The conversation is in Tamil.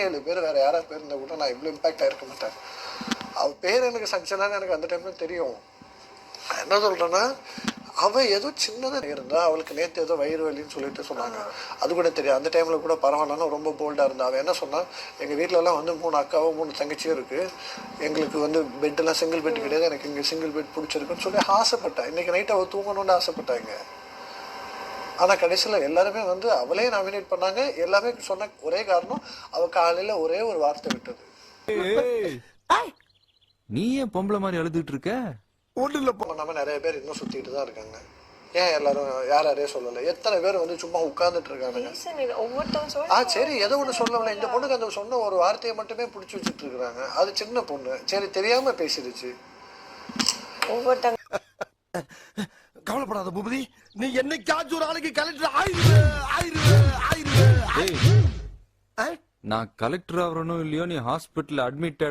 ஏழு பேர் வேற யாராவது பேர் இருந்தா கூட நான் இவ்வளவு இம்பாக்ட் ஆயிருக்க மாட்டேன். அவ பேர் எனக்கு சஞ்சனான்னு எனக்கு அந்த டைம்ல தெரியும். நான் என்ன சொல்றேன்னா அவ ஏதோ சின்னதா இருந்தா அவளுக்கு நேத்து ஏதோ வயிறு வலின்னு சொல்லிட்டு சொன்னாங்க. அது கூட தெரியும் அந்த டைம்ல கூட பரவாயில்லன்னு ரொம்ப போல்டா இருந்தா. அவ என்ன சொன்னா எங்க வீட்ல எல்லாம் வந்து மூணு அக்காவும் மூணு தங்கச்சியும் இருக்கு. எங்களுக்கு வந்து பெட் எல்லாம் சிங்கிள் பெட் கிடையாது. எனக்கு இங்க சிங்கிள் பெட் பிடிச்சிருக்குன்னு சொல்லி ஆசைப்பட்டா. இன்னைக்கு நைட் அவ தூங்கணும்னு ஆசைப்பட்டாங்க ஆனா கடைசியில எல்லாருமே வந்து அவளே நாமினேட் பண்ணாங்க. எல்லாமே சொன்ன ஒரே காரணம் அவ காலையில ஒரே ஒரு வார்த்தை விட்டது. நீ ஏன் பொம்பளை மாதிரி அழுதுட்டு இருக்க? நம்ம நிறைய பேர் இன்னும் சுத்திட்டு தான் இருக்காங்க. ஏன் எல்லாரும் யார் யாரையும் சொல்லல? எத்தனை பேர் வந்து சும்மா உட்கார்ந்துட்டு இருக்காங்க ஆ சொல்லி சரி ஏதோ ஒண்ணு சொல்லல இந்த பொண்ணுக்கு அந்த சொன்ன ஒரு வார்த்தையை மட்டுமே பிடிச்சி வச்சுட்டு இருக்காங்க. அது சின்ன பொண்ணு. சரி தெரியாம பேசிடுச்சு. ஒவ்வொருத்தவங்க கவலைப்படாத பூபதி. நீ என்னைக்காச்சும் ஒரு ஆளுக்கு கலெக்டர் ஆயிரு ஆயிரு ஆயிரு நான் கலெக்டர் ஆவறனோ இல்லையோ? நீ ஹாஸ்பிட்டல் அட்மிட்